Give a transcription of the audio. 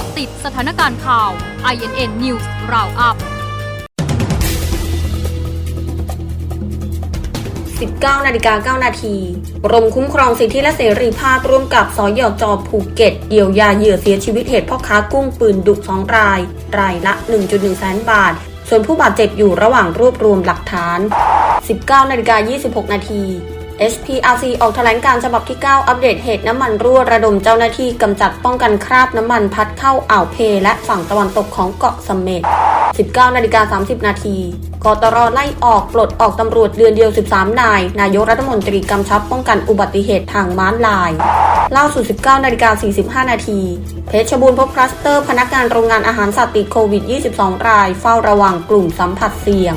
าะติดสถานการณ์ข่าว INN News Roundup 19นาฬิกา9นาทีกรมคุ้มครองสิทธิและเสรีภาพร่วมกับสอยจภูเก็ตเยียวยาเหยื่อเสียชีวิตเหตุพ่อค้ากุ้งปืนดุสองราย รายละ 1.1 แสนบาท ส่วนผู้บาดเจ็บอยู่ระหว่างรวบรวมหลักฐาน 19นาฬิกา26 นาที HPRC ออกแถลงการฉบับที่ 9 อัปเดตเหตุน้ำมันรั่วระดมเจ้าหน้าที่กำจัดป้องกันคราบน้ำมันพัดเข้าอ่าวเพและฝั่งตะวันตกของเกาะเสม็ด 19 นาฬิกา 30 นาทีกตรไล่ออกปลดออกตำรวจเดือนเดียว 13 นาย นายกรัฐมนตรีกำชับป้องกันอุบัติเหตุทางม้าลายล่าสุด 19 นาฬิกา 45 นาที เพชรบูรณ์พบคลัสเตอร์ พนักงานโรงงานอาหารสัตว์ติดโควิด 22 ราย เฝ้าระวังกลุ่มสัมผัสเสี่ยง